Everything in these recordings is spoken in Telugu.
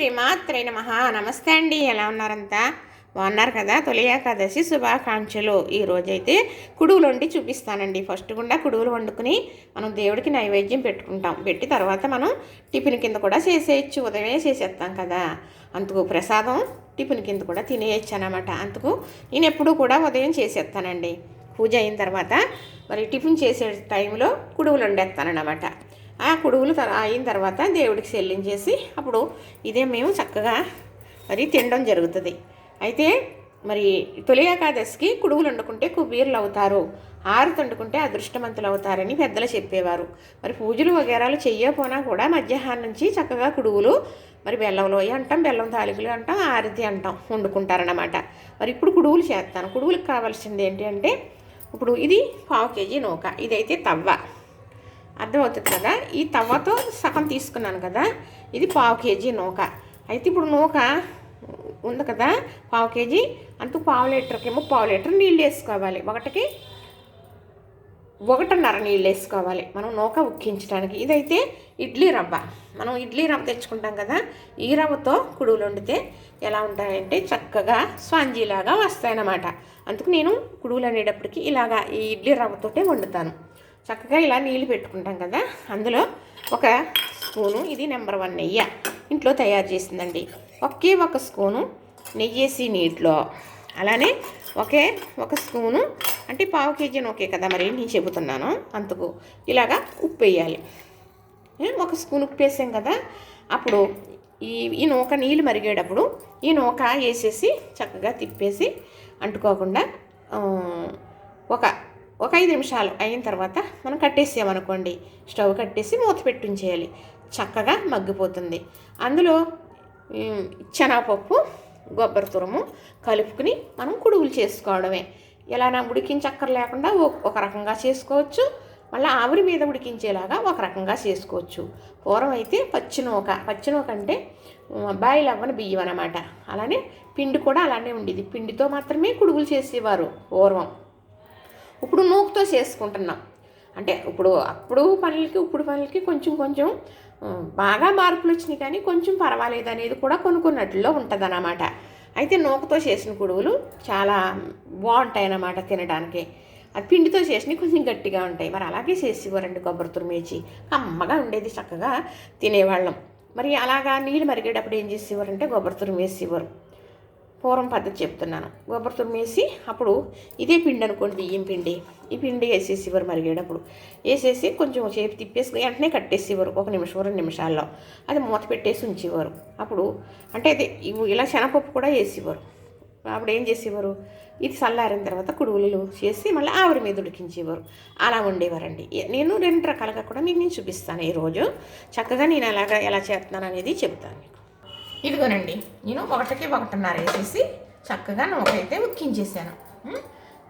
శ్రీమాత్రే నమ. నమస్తే అండి. ఎలా ఉన్నారంతా? బాగున్నారు కదా? తొలి ఏకాదశి శుభాకాంక్షలు. ఈరోజైతే రోజైతే కుడువులు వండి చూపిస్తానండి. ఫస్ట్ గుండా కుడుగులు వండుకుని మనం దేవుడికి నైవేద్యం పెట్టుకుంటాం. పెట్టి తర్వాత మనం టిఫిన్ కింద కూడా చేసేయచ్చు. ఉదయమే చేసేస్తాం కదా? అందుకు ప్రసాదం టిఫిన్ కింద కూడా తినేయచ్చు అనమాట అందుకు నేను ఎప్పుడూ కూడా ఉదయం చేసేస్తానండి. పూజ అయిన తర్వాత మరి టిఫిన్ చేసే టైంలో కుడుగులు వండేస్తానన్నమాట. ఆ కొడుగులు తర అయిన తర్వాత దేవుడికి చెల్లించేసి అప్పుడు ఇదే మేము చక్కగా మరి తినడం జరుగుతుంది. అయితే మరి తొలి ఏకాదశికి కుడుగులు వండుకుంటే కుబీర్లు అవుతారు. ఆరు వండుకుంటే అదృష్టవంతులు అవుతారని పెద్దలు చెప్పేవారు. మరి పూజలు వగేరాలు చెయ్యకపోయినా కూడా మధ్యాహ్నం నుంచి చక్కగా కుడుగులు మరి బెల్లంలోయ అంటాం బెల్లం తాలికలు అంటాం ఆరతి అంటాం వండుకుంటారన్నమాట. మరి ఇప్పుడు కుడుగులు చేస్తాను. కుడుగులకు కావాల్సింది ఏంటి అంటే ఇప్పుడు ఇది పావు కేజీ నూక. ఇదైతే తవ్వ. అర్థమవుతుంది కదా? ఈ తవ్వతో సగం తీసుకున్నాను కదా? ఇది పావు కేజీ నూక. అయితే ఇప్పుడు నూక ఉంది కదా? పావు కేజీ. అంతకు పావు లీటర్కేమో పావు లీటర్ నీళ్ళు వేసుకోవాలి. ఒకటికి ఒకటిన్నర నీళ్ళు వేసుకోవాలి. మనం నూక ఉక్కించడానికి. ఇదైతే ఇడ్లీ రవ్వ. మనం ఇడ్లీ రవ్వ తెచ్చుకుంటాం కదా? ఈ రవ్వతో కుడువులు వండితే ఎలా ఉంటాయంటే చక్కగా స్పాంజీలాగా వస్తాయన్నమాట. అందుకు నేను కుడువులు అనేటప్పటికి ఇలాగా ఈ ఇడ్లీ రవ్వతోటే వండుతాను. చక్కగా ఇలా నీళ్ళు పెట్టుకుంటాం కదా. అందులో ఒక స్పూను ఇది నెంబర్ వన్ నెయ్యి ఇంట్లో తయారు చేసిందండి. ఒకే ఒక స్పూను నెయ్యేసి నీటిలో. అలానే ఒకే ఒక స్పూను అంటే పావు కేజీ ఒకే కదా మరి నేను చెబుతున్నాను అందుకు. ఇలాగా ఉప్పు వేయాలి ఒక స్పూన్ ఉప్పు వేసాం కదా. అప్పుడు ఈ ఈ నూక నీళ్ళు మరిగేటప్పుడు ఈ నూక వేసేసి చక్కగా తిప్పేసి అంటుకోకుండా ఒక ఒక ఐదు నిమిషాలు అయిన తర్వాత మనం కట్టేసామనుకోండి స్టవ్ కట్టేసి మూత పెట్టి ఉంచేయాలి. చక్కగా మగ్గిపోతుంది. అందులో శనగపప్పు కొబ్బరి తురము కలుపుకుని మనం కుడుగులు చేసుకోవడమే. ఎలానా ఉడికించక్కర లేకుండా ఒక రకంగా చేసుకోవచ్చు. మళ్ళీ ఆవిరి మీద ఉడికించేలాగా ఒక రకంగా చేసుకోవచ్చు. పూర్వం అయితే పచ్చినూక పచ్చినూక అంటే బాయిల్ అవ్వని బియ్యం అనమాట అలానే పిండి కూడా అలానే ఉండేది. పిండితో మాత్రమే కుడుగులు చేసేవారు పూర్వం ఇప్పుడు నూకుతో చేసుకుంటున్నాం. అంటే ఇప్పుడు అప్పుడు పనులకి ఇప్పుడు పనులకి కొంచెం కొంచెం బాగా మార్పులు వచ్చినాయి కానీ కొంచెం పర్వాలేదు అనేది కూడా కొనుక్కున్నట్లో ఉంటుంది అన్నమాట అయితే నూకతో చేసిన కుడువులు చాలా బాగుంటాయి అన్నమాట తినడానికి. అది పిండితో చేసినవి కొంచెం గట్టిగా ఉంటాయి. మరి అలాగే చేసేవారండి కొబ్బరి తురిమేచి కమ్మగా ఉండేది చక్కగా తినేవాళ్ళం. మరి అలాగా నీళ్ళు మరిగేటప్పుడు ఏం చేసేవారంటే కొబ్బరి తురిమేసేవారు పూర్వం పద్ధతి చెప్తున్నాను. కొబ్బరి తురిమేసి అప్పుడు ఇదే పిండి అనుకోండి బియ్యం పిండి. ఈ పిండి వేసేసేవారు మరిగేటప్పుడు వేసేసి కొంచెం సేపు తిప్పేసి వెంటనే కట్టేసేవారు ఒక నిమిషం రెండు నిమిషాల్లో. అది మూత పెట్టేసి ఉంచేవారు. అప్పుడు అంటే అది ఇలా శనగపప్పు కూడా వేసేవారు అప్పుడు ఏం చేసేవారు ఇది చల్లారిన తర్వాత కుడుగులు చేసి మళ్ళీ ఆవిరి మీద ఉడికించేవారు. అలా ఉండేవారండి నేను రెండు రకాలుగా కూడా మీకు నేను చూపిస్తాను. ఈరోజు చక్కగా నేను ఎలాగా ఎలా చేస్తున్నాను అనేది చెప్తాను. ఇదిగోనండి నేను ఒకటికి ఒకటిన్నర వేసేసి చక్కగా నూకైతే ఉక్కించేసాను.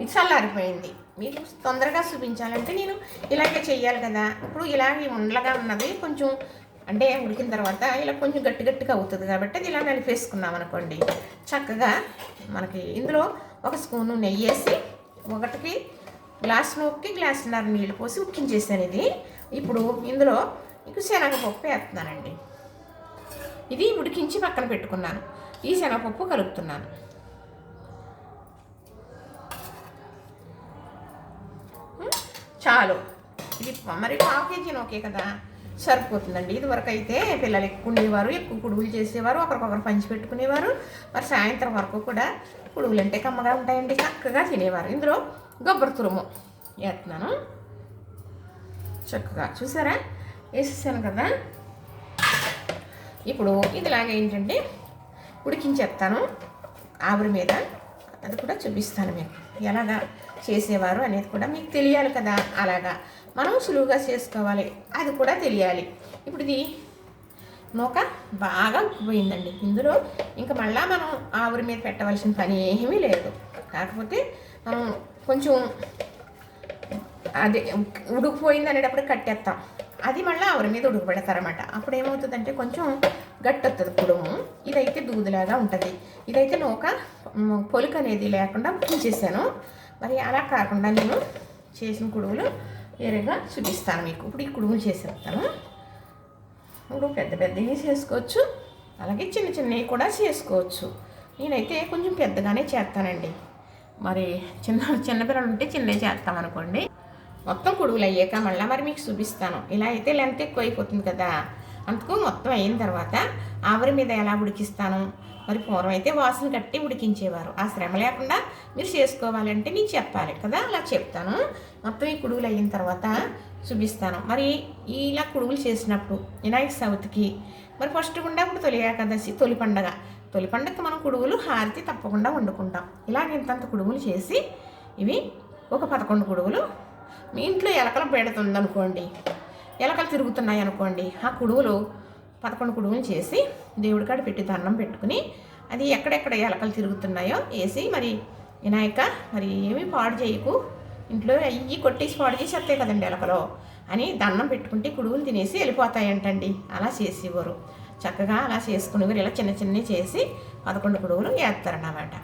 ఇది చల్లారిపోయింది. మీకు తొందరగా చూపించాలంటే నేను ఇలాగే చేయాలి కదా. ఇప్పుడు ఇలాగే ఉండలుగా ఉన్నది కొంచెం అంటే ఉడికిన తర్వాత ఇలా కొంచెం గట్టి గట్టిగా అవుతుంది కాబట్టి అది ఇలా నలిపేసుకున్నాం అనుకోండి. చక్కగా మనకి ఇందులో ఒక స్పూను నెయ్యి వేసి ఒకటికి గ్లాస్ నూక్కి గ్లాసున్నర నీళ్ళు పోసి ఉక్కించేసాను ఇది. ఇప్పుడు ఇందులో మీకు శనగపప్పు వేస్తున్నానండి. ఇది ఉడికించి పక్కన పెట్టుకున్నాను. ఈ శనగపప్పు కలుపుతున్నాను. చాలు. ఇది మరి హాఫ్ కేజీ ఓకే కదా. సరిపోతుందండి. ఇదివరకు అయితే పిల్లలు ఎక్కువ ఉండేవారు ఎక్కువ కుడుగులు చేసేవారు ఒకరికొకరు పంచి పెట్టుకునేవారు. మరి సాయంత్రం వరకు కూడా కుడుగులు అంటే కమ్మగా ఉంటాయండి చక్కగా తినేవారు. ఇందులో గొబ్బరి తురుము వేస్తున్నాను. చక్కగా చూసారా? వేసేసాను కదా. ఇప్పుడు ఇదిలాగా ఏంటంటే ఉడికించేస్తాను ఆవిరి మీద. అది కూడా చూపిస్తాను మీకు. ఎలాగా చేసేవారు అనేది కూడా మీకు తెలియాలి కదా. అలాగా మనం సులువుగా చేసుకోవాలి. అది కూడా తెలియాలి. ఇప్పుడు ఇది నూక బాగా ఉక్కిపోయిందండి ఇందులో ఇంకా మళ్ళీ మనం ఆవిరి మీద పెట్టవలసిన పని ఏమీ లేదు. కాకపోతే మనం కొంచెం అదే ఉడికిపోయింది అనేటప్పుడు కట్టేస్తాం. అది మళ్ళీ ఆవిరి మీద ఉడకబెడతారనమాట అప్పుడు ఏమవుతుందంటే కొంచెం గట్టి వస్తుంది కుడుము ఇదైతే దూదులాగా ఉంటుంది. ఇదైతే నూక ఒక పొలుకు అనేది లేకుండా ఉంచేసాను మరి అలా కాకుండా నేను చేసిన కుడుములు వేరేగా చూపిస్తాను మీకు. ఇప్పుడు ఈ కుడుములు చేసేస్తాను. ఇప్పుడు పెద్ద పెద్దవి చేసుకోవచ్చు. అలాగే చిన్న చిన్నవి కూడా చేసుకోవచ్చు. నేనైతే కొంచెం పెద్దగానే చేస్తానండి. మరి చిన్న చిన్నపిల్లలు ఉంటే చిన్నవి చేస్తాం అనుకోండి మొత్తం కొడుగులు అయ్యాక మళ్ళీ మరి మీకు చూపిస్తాను. ఇలా అయితే లెంత్ ఎక్కువ అయిపోతుంది కదా. అందుకు మొత్తం అయిన తర్వాత ఆవిరి మీద ఎలా ఉడికిస్తాను? మరి పూర్వం అయితే వాసన కట్టి ఉడికించేవారు. ఆ శ్రమ లేకుండా మీరు చేసుకోవాలంటే నేను చెప్పాలి కదా అలా చెప్తాను. మొత్తం ఈ కుడుగులు అయిన తర్వాత చూపిస్తాను. మరి ఇలా కుడుగులు చేసినప్పుడు వినాయక చవితికి మరి ఫస్ట్ గుండా ఇప్పుడు తొలి ఏకాదశి తొలి పండగ. తొలి పండగకి మనం కుడుగులు హారతి తప్పకుండా వండుకుంటాం. ఇలాగ ఇంతంత కుడుగులు చేసి ఇవి ఒక పదకొండు కుడుగులు మీ ఇంట్లో ఎలకలు పెడుతుందనుకోండి. ఎలకలు తిరుగుతున్నాయి అనుకోండి. ఆ కుడువులు పదకొండు కుడువులు చేసి దేవుడి కాడ పెట్టి దండం పెట్టుకుని అది ఎక్కడెక్కడ ఎలకలు తిరుగుతున్నాయో వేసి మరి వినాయక మరి ఏమీ పాడు చేయకు. ఇంట్లో అయ్యి కొట్టేసి పాడు చేసి వస్తాయి కదండి ఎలకలో అని దండం పెట్టుకుంటే కుడువులు తినేసి వెళ్ళిపోతాయంటండి. అలా చేసేవారు. చక్కగా అలా చేసుకునేవారు. ఇలా చిన్న చిన్నవి చేసి పదకొండు కుడువులు వేస్తారన్నమాట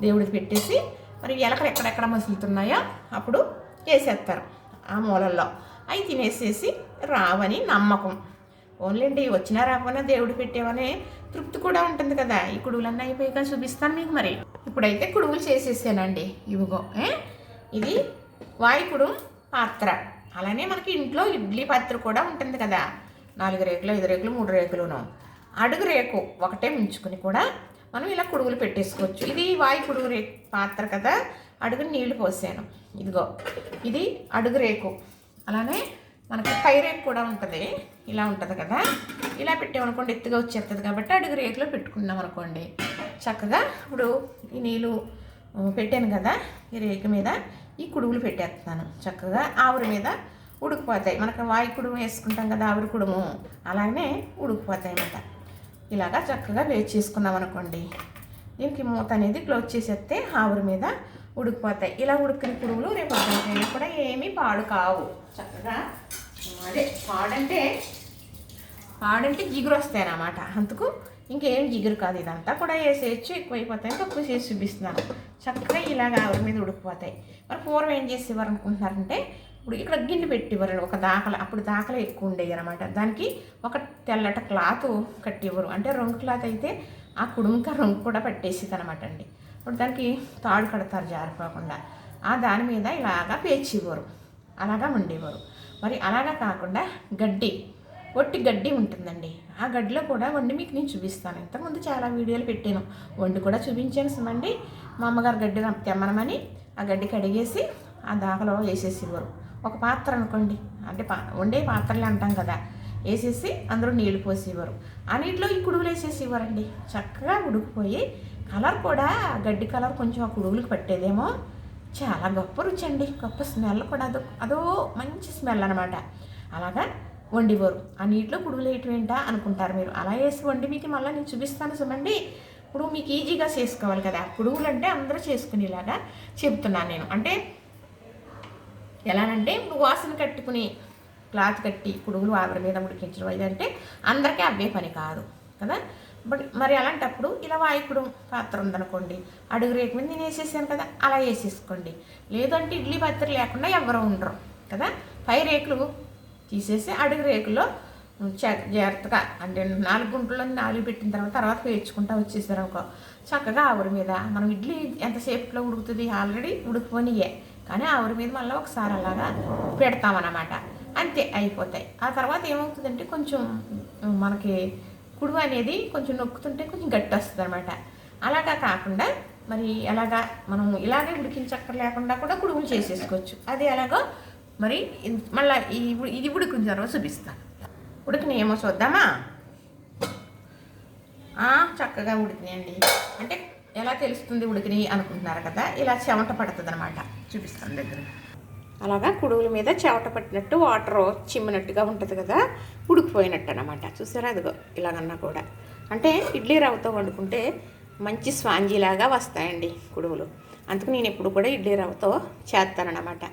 దేవుడికి పెట్టేసి మరి ఎలకలు ఎక్కడెక్కడ మసులుతున్నాయో అప్పుడు వేసేస్తారు ఆ మూలల్లో. అవి తినేసేసి రావని నమ్మకం. ఓన్లేండి వచ్చినా రాకపోయినా దేవుడు పెట్టేవనే తృప్తి కూడా ఉంటుంది కదా. ఈ కుడువులన్నీ అయిపోయాక చూపిస్తాను మీకు మరి. ఇప్పుడైతే కుడువులు చేసేసానండి. ఇవిగో ఏ? ఇది వాయుకుడు పాత్ర. అలానే మనకి ఇంట్లో ఇడ్లీ పాత్ర కూడా ఉంటుంది కదా. నాలుగు రేకులు ఐదు రేకులు మూడు రేకులును. అడుగు రేకు ఒకటే ఉంచుకుని కూడా మనం ఇలా కుడుగులు పెట్టేసుకోవచ్చు. ఇది వాయు కుడుగు రే పాత్ర కదా. అడుగు నీళ్ళు పోసాను. ఇదిగో ఇది అడుగు రేకు. అలానే మనకి పై రేకు కూడా ఉంటుంది. ఇలా ఉంటుంది కదా. ఇలా పెట్టామనుకోండి ఎత్తుగా వచ్చేస్తుంది కాబట్టి అడుగు రేకులో పెట్టుకున్నాం అనుకోండి. చక్కగా ఇప్పుడు ఈ నీళ్ళు పెట్టాను కదా ఈ రేకు మీద ఈ కుడుములు పెట్టేస్తున్నాను. చక్కగా ఆవిరి మీద ఉడికిపోతాయి. మనకు వాయు కుడుము వేసుకుంటాం కదా ఆవిరి కుడుము. అలానే ఉడికిపోతాయి అన్నమాట. ఇలాగా చక్కగా వేచి చేసుకున్నాం అనుకోండి. దీనికి మూత అనేది క్లోజ్ చేసేస్తే ఆవిరి మీద ఉడికిపోతాయి. ఇలా ఉడికిన కుడుములు రేపు పొద్దున కూడా ఏమీ పాడు కావు. చక్కగా అదే పాడంటే పాడంటే జిగురు వస్తాయి అన్నమాట. అందుకు ఇంకేం జిగురు కాదు ఇదంతా. కూడా వేసేయచ్చు ఎక్కువైపోతాయి. తక్కువ చేసి చూపిస్తున్నాను. చక్కగా ఇలాగ ఆవిరి మీద ఉడికిపోతాయి. మరి పూర్వం ఏం చేసేవారు అనుకుంటున్నారంటే ఇప్పుడు ఇక్కడ గిన్నె పెట్టివ్వరు ఒక దాఖల అప్పుడు దాఖలు ఎక్కువ ఉండేవి అనమాట దానికి ఒక తెల్లట క్లాత్ కట్టివ్వరు అంటే రొంగు క్లాత్ అయితే ఆ కుడుముక రొంగు కూడా పట్టేసేది అనమాట అండి. ఇప్పుడు దానికి తాడు కడతారు జారిపోకుండా. ఆ దాని మీద ఇలాగా పేర్చేవారు అలాగా ఉండేవారు మరి అలాగా కాకుండా గడ్డి ఒట్టి గడ్డి ఉంటుందండి. ఆ గడ్డిలో కూడా వండి మీకు నేను చూపిస్తాను. ఇంతకుముందు చాలా వీడియోలు పెట్టాను. వండి కూడా చూపించాను సుమండి. మా అమ్మగారు గడ్డి తెమ్మనమని ఆ గడ్డి కడిగేసి ఆ దాకలో వేసేసేవారు ఒక పాత్ర అనుకోండి. అంటే పా వండే పాత్రలే అంటాం కదా. వేసేసి అందులో నీళ్ళు పోసేవారు ఆ నీటిలో ఈ కుడుగులు వేసేసేవారండి చక్కగా ఉడికిపోయి కలర్ కూడా గడ్డి కలర్ కొంచెం ఆ కుడుగులకు పట్టేదేమో. చాలా గొప్ప రుచి అండి గొప్ప స్మెల్ కూడా అదో అదో మంచి స్మెల్ అనమాట అలాగా వండివారు ఆ నీటిలో కుడుగులు వేయటం ఏంటా అనుకుంటారు మీరు. అలా వేసి వండి మీకు మళ్ళీ నేను చూపిస్తాను చూడండి. ఇప్పుడు మీకు ఈజీగా చేసుకోవాలి కదా. కుడుగులు అంటే అందరూ చేసుకునేలాగా చెబుతున్నాను నేను. అంటే ఎలానంటే ఇప్పుడు వాసన కట్టుకుని క్లాత్ కట్టి కుడుగులు ఆవిరి మీద ఉడికించడం ఇదంటే అందరికీ అవే పని కాదు కదా. బట్ మరి అలాంటప్పుడు ఇలా వాయకుడు పాత్ర ఉందనుకోండి అడుగు రేకు మీద నేను వేసేసాను కదా అలా వేసేసుకోండి. లేదంటే ఇడ్లీ పాత్ర లేకుండా ఎవరు ఉండరు కదా. పై రేకులు తీసేసి అడుగు రేకులో జాగ్రత్తగా అంటే నాలుగు గుంటల్లో నాలుగు పెట్టిన తర్వాత తర్వాత పేర్చుకుంటా వచ్చేసారు అనుకో చక్కగా ఆవిరి మీద మనం ఇడ్లీ ఎంతసేపులో ఉడుకుతుంది ఆల్రెడీ ఉడికిపోనియే కానీ ఆవిరి మీద మళ్ళీ ఒకసారి అలాగా పెడతామన్నమాట. అంతే అయిపోతాయి. ఆ తర్వాత ఏమవుతుందంటే కొంచెం మనకి కుడువ అనేది కొంచెం నొక్కుతుంటే కొంచెం గట్టి వస్తుంది అనమాట అలాగా కాకుండా మరి ఎలాగా మనం ఇలాగే ఉడికించక్కర్ లేకుండా కూడా కుడుములు చేసేసుకోవచ్చు. అది ఎలాగో మరి మళ్ళీ ఇది ఉడికిన తర్వాత చూపిస్తాను. ఉడికిన ఏమో చూద్దామా చక్కగా ఉడికినాయండి. అంటే ఎలా తెలుస్తుంది ఉడికినాయి అనుకుంటున్నారు కదా? ఇలా చెమట పడుతుంది అనమాట చూపిస్తాను దగ్గర. అలాగా కుడుగుల మీద చెవట పట్టినట్టు వాటర్ చిమ్మినట్టుగా ఉంటుంది కదా ఉడికిపోయినట్టు అనమాట చూసారా? అదిగో ఇలాగన్నా కూడా. అంటే ఇడ్లీ రవ్వతో వండుకుంటే మంచి స్వాంజీలాగా వస్తాయండి కుడుగులు అందుకు నేను ఎప్పుడు కూడా ఇడ్లీ రవ్వతో చేస్తానన్నమాట.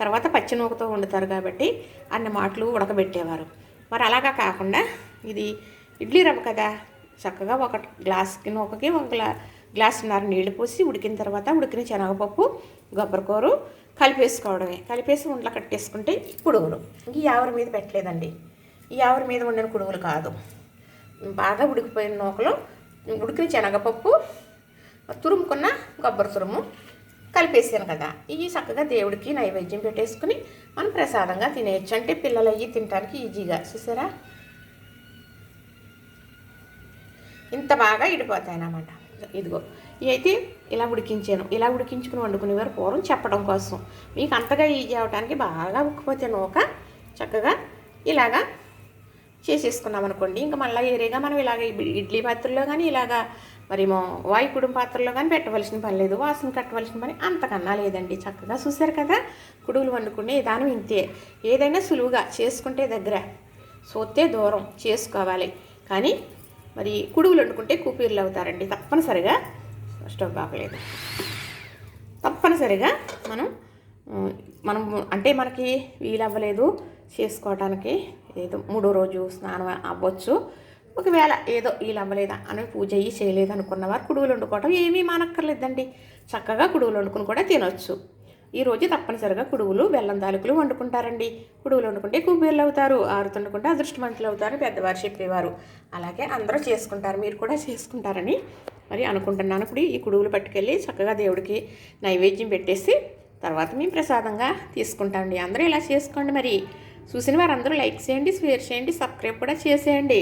తర్వాత పచ్చి నూకతో వండుతారు కాబట్టి అన్ని మాటలు ఉడకబెట్టేవారు. మరి అలాగా కాకుండా ఇది ఇడ్లీ రవ్వ కదా చక్కగా ఒక గ్లాస్కి నూకకి ఒక గ్లా గ్లాసున్నర నీళ్ళు పోసి ఉడికిన తర్వాత ఉడికిన శనగపప్పు కొబ్బరికూరు కలిపేసుకోవడమే. కలిపేసి ఉండలు కట్టేసుకుంటే కుడుగులు ఈ ఆవిరి మీద పెట్టలేదండి. ఈ ఆవిరి మీద వండిన కుడుగులు కాదు. బాగా ఉడికిపోయిన నూకలు ఉడికిన శనగపప్పు తురుముకున్న కొబ్బరి తురుము కలిపేసాను కదా. ఇవి చక్కగా దేవుడికి నైవేద్యం పెట్టేసుకుని మనం ప్రసాదంగా తినేయచ్చు. అంటే పిల్లలు అవి తినడానికి ఈజీగా. చూసారా? ఇంత బాగా ఇడిపోతాయి అన్నమాట ఇదిగో. ఇవి అయితే ఇలా ఉడికించాను. ఇలా ఉడికించుకుని వండుకునేవారు పూర్వం చెప్పడం కోసం. మీకు అంతగా ఈజీ అవడానికి బాగా ఉక్కిపోతే నూక చక్కగా ఇలాగా చేసేసుకున్నాం అనుకోండి. ఇంకా మళ్ళీ ఏరేగా మనం ఇలాగ ఇడ్లీ పాత్రలో కానీ ఇలాగా మరేమో వాయుకుడుం పాత్రలో కానీ పెట్టవలసిన పని లేదు. వాసన కట్టవలసిన పని అంతకన్నా లేదండి. చక్కగా చూశారు కదా? కుడుగులు వండుకునే విధానం ఇంతే. ఏదైనా సులువుగా చేసుకుంటే దగ్గర. సోతే దూరం చేసుకోవాలి. కానీ మరి కుడుగులు వండుకుంటే కూపీర్లు అవుతారండి తప్పనిసరిగా. స్టవ్ బాగలేదు తప్పనిసరిగా మనం మనం అంటే మనకి వీలవ్వలేదు చేసుకోవడానికి ఏదో మూడో రోజు స్నానం అవ్వచ్చు. ఒకవేళ ఏదో వీలు అవ్వలేదా అని పూజ అయ్యి చేయలేదు అనుకున్న వారు కుడువులు వండుకోవడం ఏమీ మానక్కర్లేదండి. చక్కగా కుడుగులు వండుకుని కూడా తినొచ్చు. ఈరోజు తప్పనిసరిగా కుడువులు బెల్లం తాలూకులు వండుకుంటారండి. కుడువులు వండుకుంటే కుబేర్లు అవుతారు ఆరుతుండకుంటే అదృష్టమంతులు అదృష్టవంతులు అవుతారు పెద్దవారు చెప్పేవారు. అలాగే అందరూ చేసుకుంటారు మీరు కూడా చేసుకుంటారని మరి అనుకుంటున్నాను. ఇప్పుడు ఈ కుడువులు పట్టుకెళ్ళి చక్కగా దేవుడికి నైవేద్యం పెట్టేసి తర్వాత మేము ప్రసాదంగా తీసుకుంటామండి. అందరూ ఇలా చేసుకోండి మరి. చూసిన వారందరూ లైక్ చేయండి షేర్ చేయండి సబ్స్క్రైబ్ కూడా చేసేయండి.